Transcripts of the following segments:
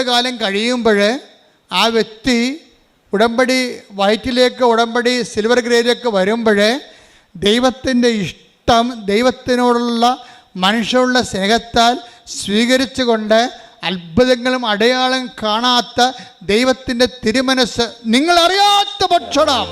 കാലം കഴിയുമ്പോൾ ആ വ്യക്തി ഉടമ്പടി വയറ്റിലേക്ക് ഉടമ്പടി സിൽവർ ഗ്രേഡിലേക്ക് വരുമ്പോൾ ദൈവത്തിന്റെ ഇഷ്ടം ദൈവത്തിനോടുള്ള മനുഷ്യനുള്ള സ്നേഹത്താൽ സ്വീകരിച്ചുകൊണ്ട് അത്ഭുതങ്ങളും അടയാളം കാണാത്ത ദൈവത്തിന്റെ തിരുമനസ് നിങ്ങളറിയാത്ത ഭക്ഷണം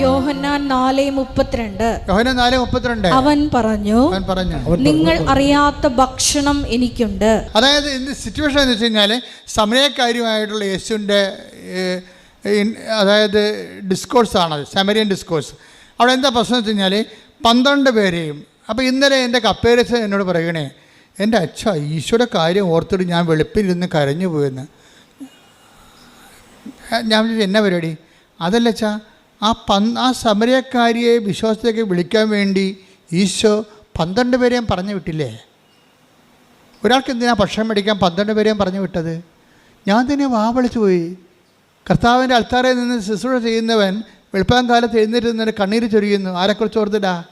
യോഹന്നാൻ നാല് മുപ്പത്തിരണ്ട്. യോഹന നാല് മുപ്പത്തിരണ്ട്. അവൻ പറഞ്ഞു അവൻ പറഞ്ഞു. നിങ്ങൾ അറിയാത്ത ഭക്ഷണം എനിക്കുണ്ട്. അതായത് ഇന്ന് സിറ്റുവേഷൻ എന്ന് വെച്ച് കഴിഞ്ഞാൽ സമയക്കാര്യമായിട്ടുള്ള യേശുവിന്റെ അതായത് ഡിസ്കോഴ്സാണ് സമരിയൻ ഡിസ്കോഴ്സ് അവിടെ എന്താ പ്രശ്നം വെച്ച് കഴിഞ്ഞാൽ പന്ത്രണ്ട് പേരെയും അപ്പോൾ ഇന്നലെ എന്റെ കപ്പേരസ് എന്നോട് പറയണേ എന്റെ അച്ഛ ഈശോയുടെ കാര്യം ഓർത്തിട്ട് ഞാൻ വെളുപ്പിലിരുന്ന് കരഞ്ഞു പോയെന്ന് ഞാൻ എന്നാ പരിപാടി? അതല്ല അച്ഛാ ആ പന് ആ സമരക്കാരിയെ വിശ്വാസത്തേക്ക് വിളിക്കാൻ വേണ്ടി ഈശോ പന്ത്രണ്ട് പേരെയും പറഞ്ഞു വിട്ടില്ലേ? ഒരാൾക്ക് എന്തിനാ ഭക്ഷണം മേടിക്കാൻ പന്ത്രണ്ട് പേരെയും പറഞ്ഞു വിട്ടത്? ഞാൻ തന്നെ വാ വിളിച്ചു പോയി. കർത്താവിന്റെ അൾത്താറയിൽ നിന്ന് ശുശ്രൂഷ ചെയ്യുന്നവൻ വെളുപ്പാൻ കാലത്ത് എഴുന്നേറ്റ് നിന്നിട്ട് കണ്ണീര് ചൊരിയുന്നു. ആരെക്കുറിച്ച് ഓർത്തിട്ടാ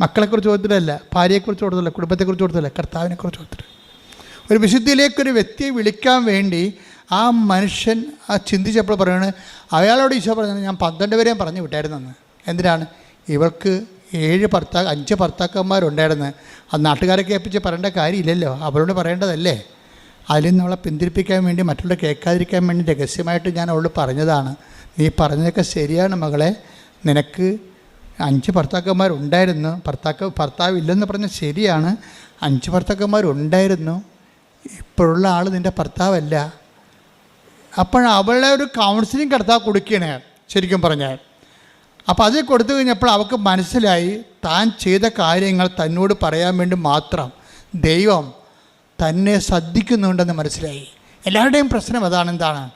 മക്കളെക്കുറിച്ച് ഓർത്തിട്ടല്ല ഭാര്യയെക്കുറിച്ച് ഓർത്തില്ല കുടുംബത്തെക്കുറിച്ച് ഓർത്തില്ല കർത്താവിനെക്കുറിച്ച് ഓർത്തിട്ട് ഒരു വിശുദ്ധിയിലേക്കൊരു വ്യക്തിയെ വിളിക്കാൻ വേണ്ടി ആ മനുഷ്യൻ ആ ചിന്തിച്ചപ്പോൾ പറയുകയാണ് അയാളോട് ഈശോ പറഞ്ഞത് ഞാൻ പന്ത്രണ്ട് പേരെയും പറഞ്ഞു വിട്ടായിരുന്നെന്ന്. എന്തിനാണ്? ഇവൾക്ക് ഏഴ് ഭർത്താ അഞ്ച് ഭർത്താക്കന്മാരുണ്ടായിരുന്നു. അത് നാട്ടുകാരെ കേൾപ്പിച്ച് പറയേണ്ട കാര്യമില്ലല്ലോ. അവരോട് പറയേണ്ടതല്ലേ? അതിൽ നിന്ന് അവളെ പിന്തിരിപ്പിക്കാൻ വേണ്ടി മറ്റുള്ള കേൾക്കാതിരിക്കാൻ വേണ്ടി രഹസ്യമായിട്ട് ഞാൻ അവളോട് പറഞ്ഞതാണ്. നീ പറഞ്ഞതൊക്കെ ശരിയാണ് മകളെ. നിനക്ക് അഞ്ച് ഭർത്താക്കന്മാരുണ്ടായിരുന്നു. ഭർത്താക്ക ഭർത്താവ് ഇല്ലെന്ന് പറഞ്ഞ ശരിയാണ്. അഞ്ച് ഭർത്താക്കന്മാരുണ്ടായിരുന്നു. ഇപ്പോഴുള്ള ആൾ നിന്റെ ഭർത്താവല്ല. അപ്പോൾ അവളെ ഒരു കൗൺസിലിംഗ് കടത്താൻ കൊടുക്കുകയാണ് ശരിക്കും പറഞ്ഞാൽ. അപ്പോൾ അത് കൊടുത്തു കഴിഞ്ഞപ്പോൾ അവൾക്ക് മനസ്സിലായി താൻ ചെയ്ത കാര്യങ്ങൾ തന്നോട് പറയാൻ വേണ്ടി മാത്രം ദൈവം തന്നെ ശ്രദ്ധിക്കുന്നുണ്ടെന്ന് മനസ്സിലായി. എല്ലാവരുടെയും പ്രശ്നം അതാണ് എന്താണ്?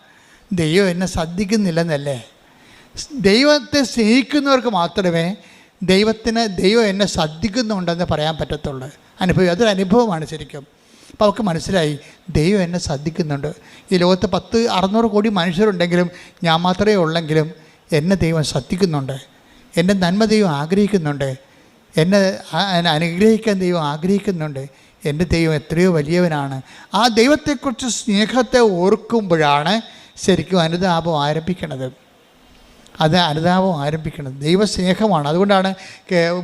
ദൈവം എന്നെ ശ്രദ്ധിക്കുന്നില്ലെന്നല്ലേ? ദൈവത്തെ സ്നേഹിക്കുന്നവർക്ക് മാത്രമേ ദൈവത്തിന് ദൈവം എന്നെ ശ്രദ്ധിക്കുന്നുണ്ടെന്ന് പറയാൻ പറ്റത്തുള്ളൂ. അനുഭവം അതൊരു അനുഭവമാണ് ശരിക്കും. അപ്പോൾ അവർക്ക് മനസ്സിലായി ദൈവം എന്നെ ശ്രദ്ധിക്കുന്നുണ്ട്. ഈ ലോകത്ത് പത്ത് അറുന്നൂറ് കോടി മനുഷ്യരുണ്ടെങ്കിലും ഞാൻ മാത്രമേ ഉള്ളെങ്കിലും എന്നെ ദൈവം ശ്രദ്ധിക്കുന്നുണ്ട്. എന്റെ നന്മ ദൈവം ആഗ്രഹിക്കുന്നുണ്ട്. എന്നെ അനുഗ്രഹിക്കാൻ ദൈവം ആഗ്രഹിക്കുന്നുണ്ട്. എന്റെ ദൈവം എത്രയോ വലിയവനാണ്. ആ ദൈവത്തെക്കുറിച്ച് സ്നേഹത്തെ ഓർക്കുമ്പോഴാണ് ശരിക്കും അനുതാപം ആരംഭിക്കണത്. അത് അനുതാപം ആരംഭിക്കണം ദൈവസ്നേഹമാണ്. അതുകൊണ്ടാണ്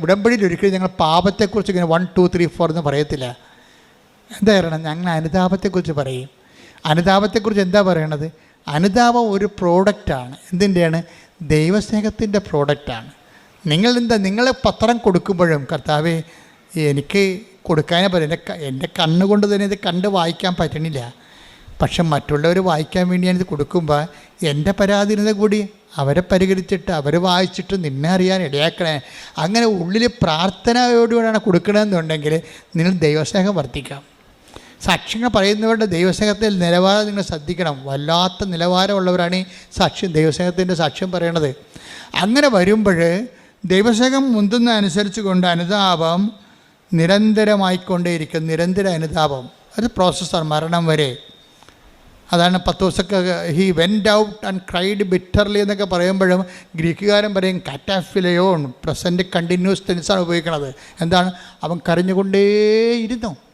ഉടമ്പടിയിൽ ഒരിക്കലും ഞങ്ങൾ പാപത്തെക്കുറിച്ച് ഇങ്ങനെ വൺ ടു ത്രീ ഫോർ എന്ന് പറയത്തില്ല. എന്താ പറയണം ഞങ്ങൾ അനുതാപത്തെക്കുറിച്ച് പറയും. അനുതാപത്തെക്കുറിച്ച് എന്താ പറയണത്? അനുതാപം ഒരു പ്രോഡക്റ്റാണ് എന്തിന്റെയാണ് ദൈവസ്നേഹത്തിന്റെ പ്രോഡക്റ്റാണ് നിങ്ങൾ എന്താ നിങ്ങൾ പത്രം കൊടുക്കുമ്പോഴും കർത്താവെ എനിക്ക് കൊടുക്കാനേ പറ്റും എന്റെ എന്റെ കണ്ണുകൊണ്ട് തന്നെ ഇത് കണ്ട് വായിക്കാൻ പറ്റണില്ല. പക്ഷെ മറ്റുള്ളവർ വായിക്കാൻ വേണ്ടി ഞാനിത് കൊടുക്കുമ്പോൾ എന്റെ പരാധീനത കൂടി അവരെ പരിഹരിച്ചിട്ട് അവർ വായിച്ചിട്ട് നിന്നെ അറിയാൻ ഇടയാക്കണേ. അങ്ങനെ ഉള്ളിൽ പ്രാർത്ഥനയോടുകൂടിയാണ് കൊടുക്കണമെന്നുണ്ടെങ്കിൽ നിങ്ങൾ ദൈവസ്നേഹം വർദ്ധിക്കാം. സാക്ഷ്യങ്ങൾ പറയുന്നവരുടെ ദൈവസ്നേഹത്തിൽ നിലവാരം നിങ്ങൾ ശ്രദ്ധിക്കണം. വല്ലാത്ത നിലവാരമുള്ളവരാണ് ഈ സാക്ഷ്യം ദൈവസ്നേഹത്തിന്റെ സാക്ഷ്യം പറയണത്. അങ്ങനെ വരുമ്പോൾ ദൈവസ്നേഹം മുന്തുന്ന അനുസരിച്ച് കൊണ്ട് അനുതാപം നിരന്തരമായിക്കൊണ്ടേയിരിക്കും. നിരന്തര അനുതാപം. അത് പ്രോസസ്സാണ് മരണം വരെ. അതാണ് പത്ത് ദിവസമൊക്കെ he went out and cried bitterly എന്നൊക്കെ പറയുമ്പോഴും ഗ്രീക്കുകാരൻ പറയും കാറ്റാഫിലയോൺ പ്രസന്റ് കണ്ടിന്യൂസ് ടെൻസാണ് ഉപയോഗിക്കുന്നത് എന്താണ്? അവൻ കരഞ്ഞുകൊണ്ടേയിരുന്നു.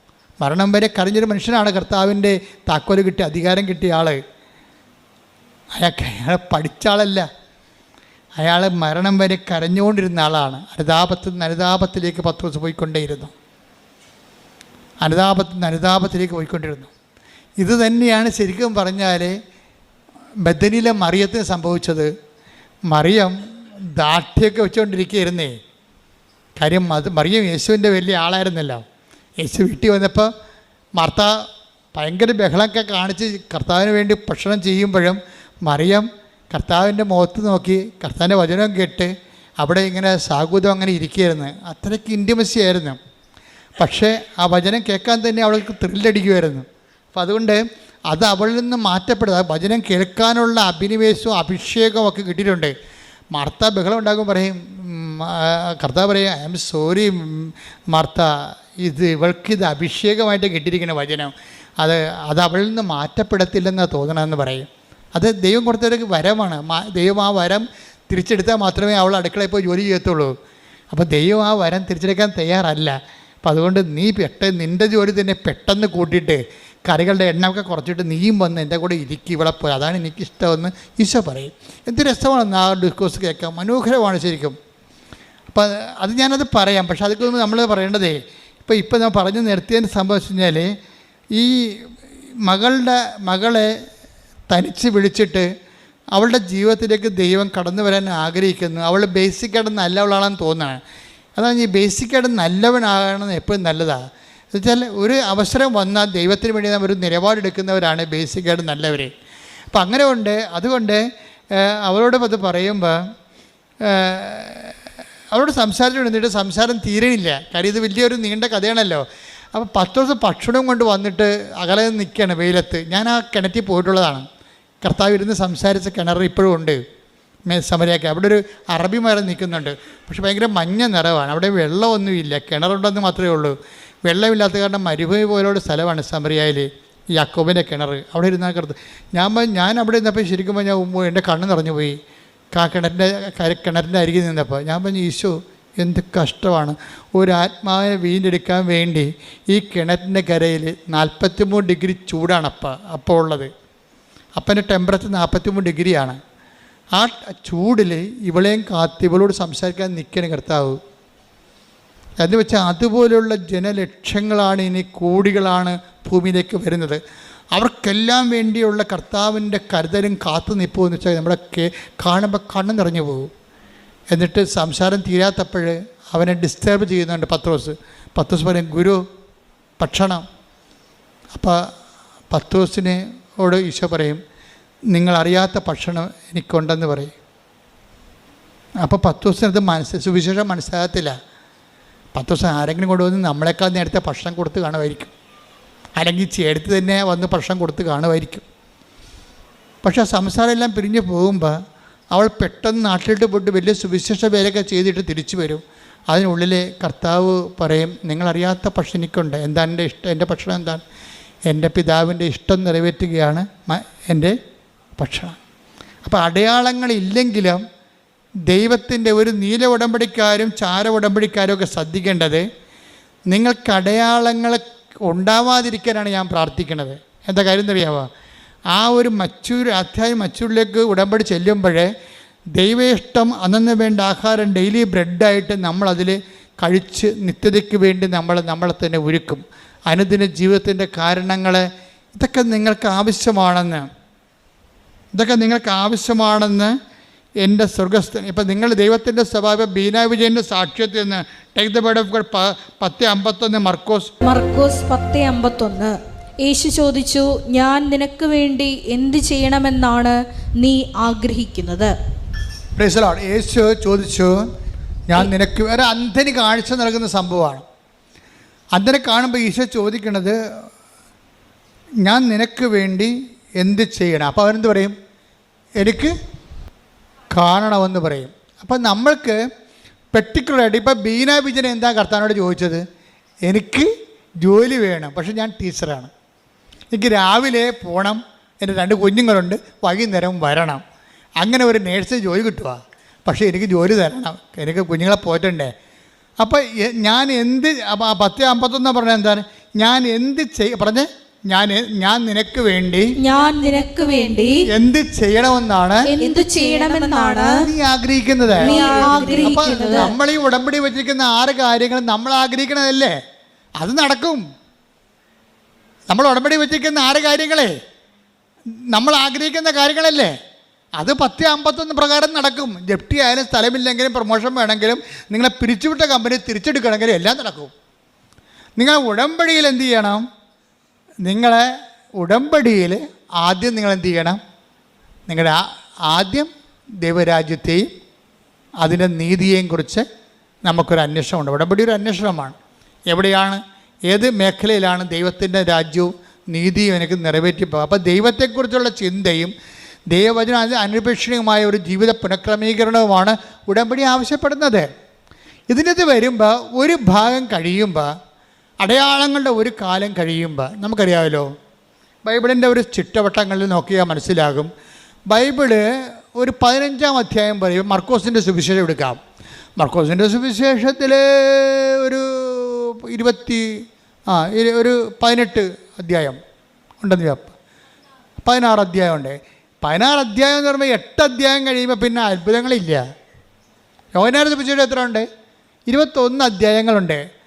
മരണം വരെ കരഞ്ഞൊരു മനുഷ്യനാണ് കർത്താവിന്റെ താക്കോൽ കിട്ടിയ അധികാരം കിട്ടിയ ആൾ അയാൾക്ക് അയാൾ പഠിച്ച ആളല്ല. അയാൾ മരണം വരെ കരഞ്ഞുകൊണ്ടിരുന്ന ആളാണ്. അനുതാപത്തിൽ നിന്ന് അനുതാപത്തിലേക്ക് പത്ത് ദിവസം പോയിക്കൊണ്ടേയിരുന്നു. അനുതാപത്തിൽ നിന്ന് അനുതാപത്തിലേക്ക് പോയിക്കൊണ്ടിരുന്നു. ഇത് തന്നെയാണ് ശരിക്കും പറഞ്ഞാൽ ബദനിലെ മറിയത്തിന് സംഭവിച്ചത്. മറിയം ദാഠ്യമൊക്കെ വെച്ചുകൊണ്ടിരിക്കുകയായിരുന്നേ. കാര്യം അത് മറിയം യേശുവിന്റെ വലിയ ആളായിരുന്നല്ലോ. യേശു വീട്ടിൽ വന്നപ്പോൾ മർത്ത ഭയങ്കര ബഹളമൊക്കെ കാണിച്ച് കർത്താവിന് വേണ്ടി ഭക്ഷണം ചെയ്യുമ്പോഴും മറിയം കർത്താവിന്റെ മുഖത്ത് നോക്കി കർത്താവിന്റെ വചനം കേട്ട് അവിടെ ഇങ്ങനെ സാഗൂതം അങ്ങനെ ഇരിക്കുകയായിരുന്നു. അത്രയ്ക്ക് ഇന്റിമസി ആയിരുന്നു. പക്ഷേ ആ വചനം കേൾക്കാൻ തന്നെ അവൾക്ക് ത്രില്ലടിക്കുമായിരുന്നു അപ്പം അതുകൊണ്ട് അത് അവളിൽ നിന്ന് മാറ്റപ്പെടുക വചനം കേൾക്കാനുള്ള അഭിനിവേശവും അഭിഷേകവും ഒക്കെ കിട്ടിയിട്ടുണ്ട്. മാർത്ത ബഹളം ഉണ്ടാകുമ്പോൾ പറയും കർത്താവ് പറയും ഐ എം സോറി മാർത്ത ഇത് ഇവൾക്കിത് അഭിഷേകമായിട്ട് കിട്ടിയിരിക്കുന്ന വചനം. അത് അത് അവളിൽ നിന്ന് മാറ്റപ്പെടത്തില്ലെന്ന് തോന്നണമെന്ന് പറയും. അത് ദൈവം കൊടുത്തൊരു വരമാണ് ദൈവം ആ വരം തിരിച്ചെടുത്താൽ മാത്രമേ അവൾ അടുക്കളയിൽ പോയി ജോലി ചെയ്യത്തുള്ളൂ. അപ്പോൾ ദൈവം ആ വരം തിരിച്ചെടുക്കാൻ തയ്യാറല്ല. അപ്പം അതുകൊണ്ട് നീ പെട്ടെന്ന് നിന്റെ ജോലി തന്നെ പെട്ടെന്ന് കൂട്ടിയിട്ട് കറികളുടെ എണ്ണമൊക്കെ കുറച്ചിട്ട് നീയും വന്ന് എന്റെ കൂടെ ഇരിക്കും ഇവിടെ പോയി അതാണ് എനിക്കിഷ്ടമെന്ന് ഈശോ പറയും. എന്ത് രസമാണ് ആ ഡിസ്കോസ് കേൾക്കാൻ. മനോഹരമാണ് ശരിക്കും. അപ്പം അത് ഞാനത് പറയാം. പക്ഷെ അതൊക്കെ നമ്മൾ പറയേണ്ടതേ ഇപ്പോൾ ഇപ്പം ഞാൻ പറഞ്ഞു നിർത്തിയതിന് സംഭവിച്ചു കഴിഞ്ഞാൽ ഈ മകളുടെ മകളെ തനിച്ച് വിളിച്ചിട്ട് അവളുടെ ജീവിതത്തിലേക്ക് ദൈവം കടന്നു വരാൻ ആഗ്രഹിക്കുന്നു. അവൾ ബേസിക്കായിട്ട് നല്ലവളാണെന്ന് തോന്നുകയാണ്. അതാണ് ഈ ബേസിക്കായിട്ട് നല്ലവനാകണമെന്ന് എപ്പോഴും നല്ലതാണ് എന്നുവെച്ചാൽ ഒരു അവസരം വന്നാൽ ദൈവത്തിന് വേണ്ടി നാം ഒരു നിലപാടെടുക്കുന്നവരാണ് ബേസിക്കായിട്ട് നല്ലവർ അപ്പം അങ്ങനെ ഉണ്ട് അതുകൊണ്ട് അവരോട് അത് പറയുമ്പോൾ അവരോട് സംസാരിച്ചുകൊണ്ടിരുന്നിട്ട് സംസാരം തീരണില്ല. കാര്യം ഇത് വലിയൊരു നീണ്ട കഥയാണല്ലോ. അപ്പോൾ പത്ത് ദിവസം ഭക്ഷണം കൊണ്ട് വന്നിട്ട് അകലെ നിൽക്കുകയാണ് വെയിലത്ത്. ഞാൻ ആ കിണറ്റിൽ പോയിട്ടുള്ളതാണ്. കർത്താവ് ഇരുന്ന് സംസാരിച്ച കിണർ ഇപ്പോഴും ഉണ്ട്. സമരയൊക്കെ. അവിടെ ഒരു അറബി മരം നിൽക്കുന്നുണ്ട്. പക്ഷേ ഭയങ്കര മഞ്ഞ നിറവാണ്. അവിടെ വെള്ളമൊന്നുമില്ല കിണറുണ്ടെന്ന് മാത്രമേ ഉള്ളൂ. വെള്ളമില്ലാത്ത കാരണം മരുഭൂമി പോലുള്ള സ്ഥലമാണ് സമരിയയിൽ. ഈ അക്കോബിന്റെ കിണർ. അവിടെ ഇരുന്നാൽ കറുത്ത് ഞാൻ ഞാൻ അവിടെ ഇരുന്നപ്പോൾ ശരിക്കും ഞാൻ എന്റെ കണ്ണ് നിറഞ്ഞു പോയി ആ കിണറിന്റെ കിണറിന്റെ അരികിൽ നിന്നപ്പോൾ ഞാൻ പറഞ്ഞു ഈശോ എന്ത് കഷ്ടമാണ്. ഒരു ആത്മാവിനെ വീണ്ടെടുക്കാൻ വേണ്ടി ഈ കിണറ്റിന്റെ കരയിൽ നാൽപ്പത്തിമൂന്ന് ഡിഗ്രി ചൂടാണ് അപ്പം അപ്പോൾ ഉള്ളത്. അപ്പന്റെ ടെമ്പറേച്ചർ നാൽപ്പത്തിമൂന്ന് ഡിഗ്രിയാണ്. ആ ചൂടിൽ ഇവളെയും കാത്ത് ഇവളോട് സംസാരിക്കാൻ നിൽക്കണം കർത്താവ്. എന്ന് വെച്ചാൽ അതുപോലെയുള്ള ജനലക്ഷങ്ങളാണ് ഇനി കോടികളാണ് ഭൂമിയിലേക്ക് വരുന്നത്. അവർക്കെല്ലാം വേണ്ടിയുള്ള കർത്താവിന്റെ കരുതലും കാത്തു നിൽപ്പോ എന്ന് വെച്ചാൽ നമ്മുടെ കേ കാണുമ്പോൾ കണ്ണു നിറഞ്ഞു പോകും. എന്നിട്ട് സംസാരം തീരാത്തപ്പോൾ അവനെ ഡിസ്റ്റർബ് ചെയ്യുന്നുണ്ട് പത്രോസ്. പത്രോസ് പറയും ഗുരു ഭക്ഷണം. അപ്പോൾ പത്രോസിനോട് ഈശോ പറയും നിങ്ങളറിയാത്ത ഭക്ഷണം എനിക്കുണ്ടെന്ന് പറയും. അപ്പോൾ പത്ത് ദിവസത്തിനത് മനസ്സ് സുവിശേഷം മനസ്സിലാകത്തില്ല. പത്ത് ദിവസം ആരെങ്കിലും കൊണ്ടുവന്ന് നമ്മളെക്കാൾ നേരത്തെ ഭക്ഷണം കൊടുത്ത് കാണുമായിരിക്കും. അല്ലെങ്കിൽ ചേർത്ത് തന്നെ വന്ന് പ്രശ്നം കൊടുത്ത് കാണുമായിരിക്കും. പക്ഷേ സംസാരമെല്ലാം പിരിഞ്ഞ് പോകുമ്പോൾ അവൾ പെട്ടെന്ന് നാട്ടിലോട്ട് പോയിട്ട് വലിയ സുവിശേഷ വേലയൊക്കെ ചെയ്തിട്ട് തിരിച്ചു വരും. അതിനുള്ളിൽ കർത്താവ് പറയും നിങ്ങളറിയാത്ത പക്ഷം എനിക്കുണ്ട്. എന്താണ് എന്റെ ഇഷ്ടം? എന്റെ ഭക്ഷണം എന്താണ്? എന്റെ പിതാവിന്റെ ഇഷ്ടം നിറവേറ്റുകയാണ് എന്റെ ഭക്ഷണം. അപ്പോൾ അടയാളങ്ങളില്ലെങ്കിലും ദൈവത്തിന്റെ ഒരു നീല ഉടമ്പടിക്കാരും ചാര ഉടമ്പടിക്കാരും ഒക്കെ ശ്രദ്ധിക്കേണ്ടത് നിങ്ങൾക്ക് അടയാളങ്ങൾ ഉണ്ടാവാതിരിക്കാനാണ് ഞാൻ പ്രാർത്ഥിക്കുന്നത് എന്താ കാര്യം എന്നറിയാമോ ആ ഒരു മച്ചൂർ അധ്യായം മച്ചൂരിലേക്ക് ഉടമ്പടി ചെല്ലുമ്പോഴേ ദൈവേഷ്ടം അന്നു വേണ്ട ആഹാരം ഡെയിലി ബ്രെഡായിട്ട് നമ്മളതിൽ കഴിച്ച് നിത്യതയ്ക്ക് വേണ്ടി നമ്മൾ നമ്മളെ തന്നെ ഒരുക്കും. അനുദിന ജീവിതത്തിന്റെ കാരണങ്ങൾ ഇതൊക്കെ നിങ്ങൾക്ക് ആവശ്യമാണെന്ന്. ഇതൊക്കെ നിങ്ങൾക്ക് ആവശ്യമാണെന്ന് എന്റെ സ്വർഗസ്ഥൻ ഇപ്പം നിങ്ങൾ ദൈവത്തിന്റെ സ്വഭാവം ബീന വിജയന്റെ സാക്ഷ്യത്തിൽ നിന്ന് take the word of God പത്ത് അമ്പത്തൊന്ന് മർക്കോസ്. മർക്കോസ് പത്ത് അമ്പത്തൊന്ന്. യേശു ചോദിച്ചു ഞാൻ നിനക്ക് വേണ്ടി എന്ത് ചെയ്യണമെന്നാണ് നീ ആഗ്രഹിക്കുന്നത്? യേശു ചോദിച്ചു ഞാൻ നിനക്ക് ഒരു അന്ധന് കാഴ്ച നൽകുന്ന സംഭവമാണ്. അന്ധനെ കാണുമ്പോൾ ഈശോ ചോദിക്കുന്നത് ഞാൻ നിനക്ക് വേണ്ടി എന്ത് ചെയ്യണം? അപ്പോൾ അവരെന്ത് പറയും? എനിക്ക് കാണണമെന്ന് പറയും. അപ്പം നമ്മൾക്ക് പെർട്ടിക്കുലറായിട്ട് ഇപ്പം ബീന വിജയൻ എന്താ കർത്താനോട് ചോദിച്ചത്? എനിക്ക് ജോലി വേണം പക്ഷെ ഞാൻ ടീച്ചറാണ് എനിക്ക് രാവിലെ പോകണം എന്റെ രണ്ട് കുഞ്ഞുങ്ങളുണ്ട് വൈകുന്നേരം വരണം. അങ്ങനെ ഒരു നേഴ്സ് ജോലി കിട്ടുക പക്ഷേ എനിക്ക് ജോലി തരണം എനിക്ക് കുഞ്ഞുങ്ങളെ പോറ്റണ്ടേ? അപ്പോൾ ഞാൻ എന്ത് പത്ത് അമ്പത്തൊന്നാണ് പറഞ്ഞത് എന്താണ്? ഞാൻ എന്ത് ചെയ്യ പറഞ്ഞേ? ഞാൻ ഞാൻ നിനക്ക് വേണ്ടി ഞാൻ നിനക്ക് വേണ്ടി എന്ത് ചെയ്യണമെന്നാണ് എന്ത് ചെയ്യണമെന്നാണ് നീ ആഗ്രഹിക്കുന്നത്. നീ ആഗ്രഹിക്കുന്നത്. നമ്മൾ ഈ ഉടമ്പടി വെച്ചിരിക്കുന്ന ആറ് കാര്യങ്ങൾ നമ്മൾ ആഗ്രഹിക്കണതല്ലേ? അത് നടക്കും. നമ്മൾ ഉടമ്പടി വെച്ചിരിക്കുന്ന ആറ് കാര്യങ്ങളെ നമ്മൾ ആഗ്രഹിക്കുന്ന കാര്യങ്ങളല്ലേ? അത് പത്ത് അമ്പത്തൊന്ന് പ്രകാരം നടക്കും. ജപ്തി ആയാലും സ്ഥലമില്ലെങ്കിലും പ്രൊമോഷൻ വേണമെങ്കിലും നിങ്ങളെ പിരിച്ചുവിട്ട കമ്പനി തിരിച്ചെടുക്കണമെങ്കിലും എല്ലാം നടക്കും. നിങ്ങൾ ഉടമ്പടിയിൽ എന്ത് ചെയ്യണം? നിങ്ങളെ ഉടമ്പടിയിൽ ആദ്യം നിങ്ങൾ എന്ത് ചെയ്യണം? നിങ്ങളുടെ ആദ്യം ദൈവരാജ്യത്തെയും അതിന്റെ നീതിയെയും കുറിച്ച് നമുക്കൊരു അന്വേഷണമുണ്ട്. ഉടമ്പടി ഒരു അന്വേഷണമാണ്. എവിടെയാണ് ഏത് മേഖലയിലാണ് ദൈവത്തിന്റെ രാജ്യവും നീതിയും എനിക്ക് നിറവേറ്റിപ്പോകുക അപ്പോൾ ദൈവത്തെക്കുറിച്ചുള്ള ചിന്തയും ദൈവവചന അനുപേക്ഷണീയമായ ഒരു ജീവിത പുനഃക്രമീകരണവുമാണ് ഉടമ്പടി ആവശ്യപ്പെടുന്നത്. ഇതിനകത്ത് വരുമ്പോൾ ഒരു ഭാഗം കഴിയുമ്പോൾ അടയാളങ്ങളുടെ ഒരു കാലം കഴിയുമ്പോൾ നമുക്കറിയാമല്ലോ ബൈബിളിന്റെ ഒരു ചിട്ടവട്ടങ്ങളിൽ നോക്കിയാൽ മനസ്സിലാകും. ബൈബിൾ ഒരു പതിനഞ്ചാം അധ്യായം പറയും മർക്കോസിന്റെ സുവിശേഷം എടുക്കാം. മർക്കോസിന്റെ സുവിശേഷത്തിൽ ഒരു ഇരുപത്തി ആ ഒരു പതിനെട്ട് അധ്യായം ഉണ്ടെന്ന്. പതിനാറ് അധ്യായം ഉണ്ട്. പതിനാറ് അധ്യായം എന്ന് പറയുമ്പോൾ എട്ട് അധ്യായം കഴിയുമ്പോൾ പിന്നെ അത്ഭുതങ്ങളില്ല. യോനാരുടെ സുവിശേഷം എത്ര ഉണ്ട്? ഇരുപത്തൊന്ന് അധ്യായങ്ങളുണ്ട്.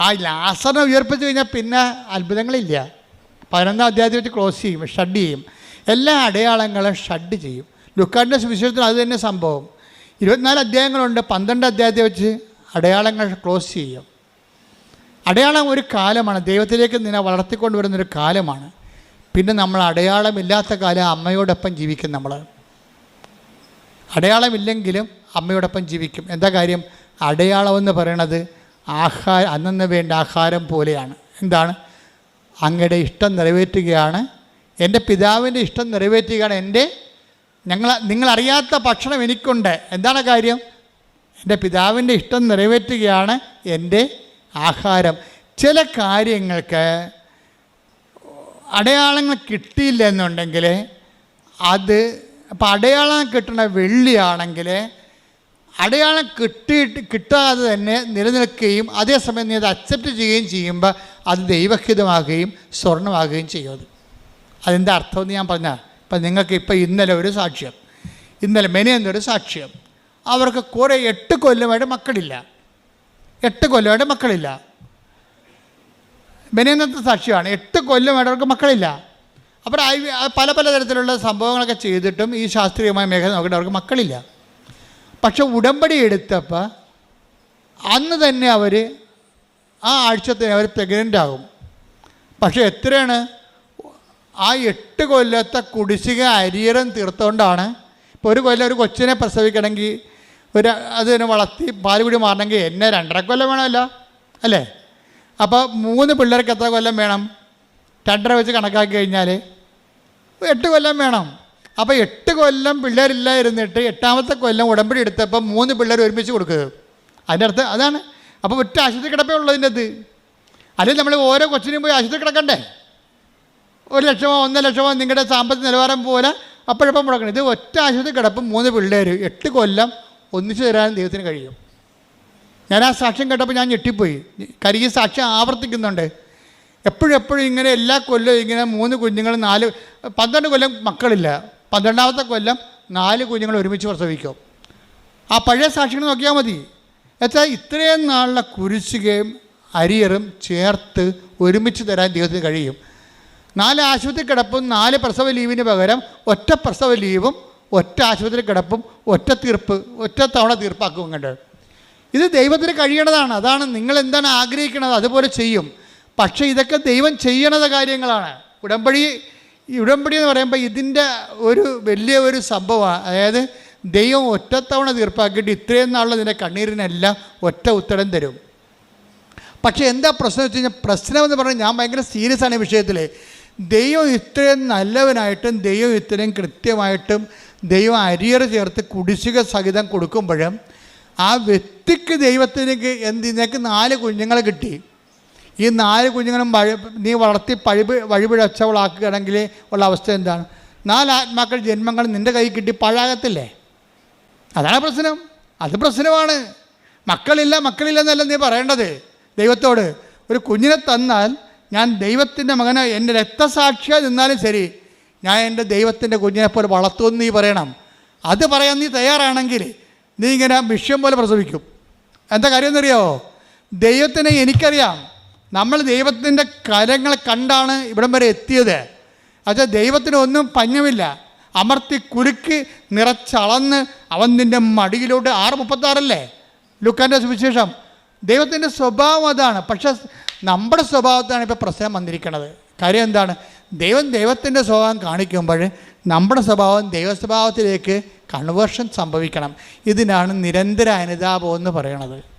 ആ ലാസറിനെ ഉയർപ്പിച്ച് കഴിഞ്ഞാൽ പിന്നെ അത്ഭുതങ്ങളില്ല. പതിനൊന്നാം അധ്യായത്തിൽ വെച്ച് ക്ലോസ് ചെയ്യും ഷഡ് ചെയ്യും. എല്ലാ അടയാളങ്ങളും ഷഡ് ചെയ്യും. ലുക്കാടിന്റെ സുവിശേഷത്തിൽ അത് തന്നെ സംഭവം. ഇരുപത്തിനാല് അധ്യായങ്ങളുണ്ട് പന്ത്രണ്ട് അധ്യായത്തെ വെച്ച് അടയാളങ്ങൾ ക്ലോസ് ചെയ്യും. അടയാളം ഒരു കാലമാണ് ദൈവത്തിലേക്ക് നിന്നെ വളർത്തിക്കൊണ്ടുവരുന്നൊരു കാലമാണ്. പിന്നെ നമ്മൾ അടയാളമില്ലാത്ത കാലം അമ്മയോടൊപ്പം ജീവിക്കും നമ്മൾ. അടയാളമില്ലെങ്കിലും അമ്മയോടൊപ്പം ജീവിക്കും. എന്താ കാര്യം? അടയാളമെന്ന് പറയണത് ആഹാര അന്നു വേണ്ട ആഹാരം പോലെയാണ്. എന്താണ്? അങ്ങയുടെ ഇഷ്ടം നിറവേറ്റുകയാണ്. എന്റെ പിതാവിന്റെ ഇഷ്ടം നിറവേറ്റുകയാണ്. എന്റെ ഞങ്ങൾ നിങ്ങളറിയാത്ത ഭക്ഷണം എനിക്കുണ്ട്. എന്താണ് കാര്യം? എന്റെ പിതാവിന്റെ ഇഷ്ടം നിറവേറ്റുകയാണ് എന്റെ ആഹാരം. ചില കാര്യങ്ങൾക്ക് അടയാളങ്ങൾ കിട്ടിയില്ല എന്നുണ്ടെങ്കിൽ അത് അപ്പം അടയാളം കിട്ടുന്ന വെള്ളിയാണെങ്കിൽ അടയാളം കിട്ടിയിട്ട് കിട്ടാതെ തന്നെ നിലനിൽക്കുകയും അതേസമയം നീ അത് അക്സെപ്റ്റ് ചെയ്യുകയും ചെയ്യുമ്പോൾ അത് ദൈവഹിതമാകുകയും സ്വർണമാകുകയും ചെയ്യുന്നത് അതിന്റെ അർത്ഥമെന്ന് ഞാൻ പറഞ്ഞാൽ ഇപ്പം നിങ്ങൾക്ക് ഇപ്പോൾ ഇന്നലെ ഒരു സാക്ഷ്യം. ഇന്നലെ മെനയെന്നൊരു സാക്ഷ്യം. അവർക്ക് കുറേ എട്ട് കൊല്ലമായിട്ട് മക്കളില്ല. എട്ട് കൊല്ലമായിട്ട് മക്കളില്ല. മെനയെന്നത്തെ സാക്ഷ്യമാണ്. എട്ട് കൊല്ലമായിട്ട് അവർക്ക് മക്കളില്ല. അപ്പോൾ പല പല തരത്തിലുള്ള സംഭവങ്ങളൊക്കെ ചെയ്തിട്ടും ഈ ശാസ്ത്രീയമായ മേഖല നോക്കിയിട്ട് അവർക്ക് മക്കളില്ല. പക്ഷെ ഉടമ്പടി എടുത്തപ്പോൾ അന്ന് തന്നെ അവർ ആ ആഴ്ചത്തിന് അവർ പ്രഗ്നന്റ് ആകും. പക്ഷെ എത്രയാണ്? ആ എട്ട് കൊല്ലത്തെ കുടിശ്ശിക അരിയറം തീർത്തുകൊണ്ടാണ് ഇപ്പോൾ ഒരു കൊല്ലം ഒരു കൊച്ചിനെ പ്രസവിക്കണമെങ്കിൽ ഒരു അതിനെ വളർത്തി പാൽ കൂടി മാറണമെങ്കിൽ എന്നെ രണ്ടര കൊല്ലം വേണമല്ലോ അല്ലേ? അപ്പോൾ മൂന്ന് പിള്ളേർക്ക് എത്ര കൊല്ലം വേണം? രണ്ടര വെച്ച് കണക്കാക്കി കഴിഞ്ഞാൽ എട്ട് കൊല്ലം വേണം. അപ്പോൾ എട്ട് കൊല്ലം പിള്ളേരില്ലായിരുന്നിട്ട് എട്ടാമത്തെ കൊല്ലം ഉടമ്പടി എടുത്തപ്പോൾ മൂന്ന് പിള്ളേർ ഒരുമിച്ച് കൊടുക്കുക അതിന്റെ അർത്ഥം അതാണ്. അപ്പോൾ ഒറ്റ ആശുപത്രി കിടപ്പേ ഉള്ളതിന്റെ അത് അല്ലെങ്കിൽ നമ്മൾ ഓരോ കൊച്ചിനും പോയി ആശുപത്രി കിടക്കണ്ടേ? ഒരു ലക്ഷമോ ഒന്നര ലക്ഷമോ നിങ്ങളുടെ സാമ്പത്തിക നിലവാരം പോലെ അപ്പോഴപ്പം മുടക്കണം. ഇത് ഒറ്റ ആശുപത്രി കിടപ്പും മൂന്ന് പിള്ളേർ എട്ട് കൊല്ലം ഒന്നിച്ചു തരാൻ ദൈവത്തിന് കഴിയും. ഞാൻ ആ സാക്ഷ്യം കേട്ടപ്പോൾ ഞാൻ ഞെട്ടിപ്പോയി. കാര്യം ഈ സാക്ഷ്യം ആവർത്തിക്കുന്നുണ്ട്. എപ്പോഴും എപ്പോഴും ഇങ്ങനെ എല്ലാ കൊല്ലവും ഇങ്ങനെ മൂന്ന് കുഞ്ഞുങ്ങളും നാല് പന്ത്രണ്ട് കൊല്ലം മക്കളില്ല. പന്ത്രണ്ടാമത്തെ കൊല്ലം നാല് കുഞ്ഞുങ്ങൾ ഒരുമിച്ച് പ്രസവിക്കും. ആ പഴയ സാക്ഷികൾ നോക്കിയാൽ മതി. എത്ര ഇത്രയും നാളിലെ കുരിശുകയും അരിയറും ചേർത്ത് ഒരുമിച്ച് തരാൻ ദൈവത്തിന് കഴിയും. നാല് ആശുപത്രി കിടപ്പും നാല് പ്രസവ ലീവിന് പകരം ഒറ്റ പ്രസവ ലീവും ഒറ്റ ആശുപത്രി കിടപ്പും ഒറ്റ തീർപ്പ് ഒറ്റ തവണ തീർപ്പാക്കും കണ്ട് ഇത് ദൈവത്തിന് കഴിയണതാണ് അതാണ് നിങ്ങൾ എന്താണ് ആഗ്രഹിക്കുന്നത് അതുപോലെ ചെയ്യും. പക്ഷേ ഇതൊക്കെ ദൈവം ചെയ്യണത് കാര്യങ്ങളാണ്. ഉടമ്പടി ഈ ഉടമ്പടി എന്ന് പറയുമ്പോൾ ഇതിന്റെ ഒരു വലിയ ഒരു സംഭവമാണ് അതായത് ദൈവം ഒറ്റത്തവണ തീർപ്പാക്കിയിട്ട് ഇത്രയും നാളുള്ള നിന്റെ കണ്ണീരിനെല്ലാം ഒറ്റ ഉത്തരം തരും. പക്ഷേ എന്താ പ്രശ്നം വെച്ച് കഴിഞ്ഞാൽ പ്രശ്നം എന്ന് പറഞ്ഞാൽ ഞാൻ ഭയങ്കര സീരിയസ് ആണ് ഈ വിഷയത്തിൽ ദൈവം ഇത്രയും നല്ലവനായിട്ടും ദൈവം ഇത്രയും കൃത്യമായിട്ടും ദൈവം അരിയറ് ചേർത്ത് കുടിശ്ശിക സഹിതം കൊടുക്കുമ്പോഴും ആ വ്യക്തിക്ക് ദൈവത്തിന് എന്തിനേക്ക് നാല് കുഞ്ഞുങ്ങളെ കിട്ടി. ഈ നാല് കുഞ്ഞുങ്ങളും വഴി നീ വളർത്തി പഴിപ് വഴിപിഴച്ചവളാക്കുകയാണെങ്കിൽ ഉള്ള അവസ്ഥ എന്താണ്? നാല് ആത്മാക്കൾ ജന്മങ്ങൾ നിന്റെ കൈ കിട്ടി പാഴാകത്തില്ലേ? അതാണ് പ്രശ്നം. അത് പ്രശ്നമാണ്. മക്കളില്ല മക്കളില്ലെന്നല്ല നീ പറയേണ്ടത്. ദൈവത്തോട് ഒരു കുഞ്ഞിനെ തന്നാൽ ഞാൻ ദൈവത്തിന്റെ മകനെ എന്റെ രക്തസാക്ഷിയായി നിന്നാലും ശരി ഞാൻ എന്റെ ദൈവത്തിന്റെ കുഞ്ഞിനെ പോലെ വളർത്തുമെന്ന് നീ പറയണം. അത് പറയാൻ നീ തയ്യാറാണെങ്കിൽ നീ ഇങ്ങനെ വിഷയം പോലെ പ്രസവിക്കും. എന്താ കാര്യം ദൈവത്തിനെ എനിക്കറിയാം. നമ്മൾ ദൈവത്തിന്റെ കരങ്ങൾ കണ്ടാണ് ഇവിടം വരെ എത്തിയത്. അത് ദൈവത്തിന് ഒന്നും പഞ്ഞമില്ല. അമർത്തി കുരുക്ക് നിറച്ചളന്ന് അവൻ നിന്റെ മടിയിലോട്ട് ആറ് മുപ്പത്താറല്ലേ? ലുക്കാന്റെ സുവിശേഷം. ദൈവത്തിന്റെ സ്വഭാവം അതാണ്. പക്ഷേ നമ്മുടെ സ്വഭാവത്താണ് ഇപ്പോൾ പ്രശ്നം വന്നിരിക്കുന്നത് കാര്യം എന്താണ്? ദൈവം ദൈവത്തിന്റെ സ്വഭാവം കാണിക്കുമ്പോൾ നമ്മുടെ സ്വഭാവം ദൈവസ്വഭാവത്തിലേക്ക് കൺവേർഷൻ സംഭവിക്കണം. ഇതിനാണ് നിരന്തര അനുതാപം എന്ന് പറയണത്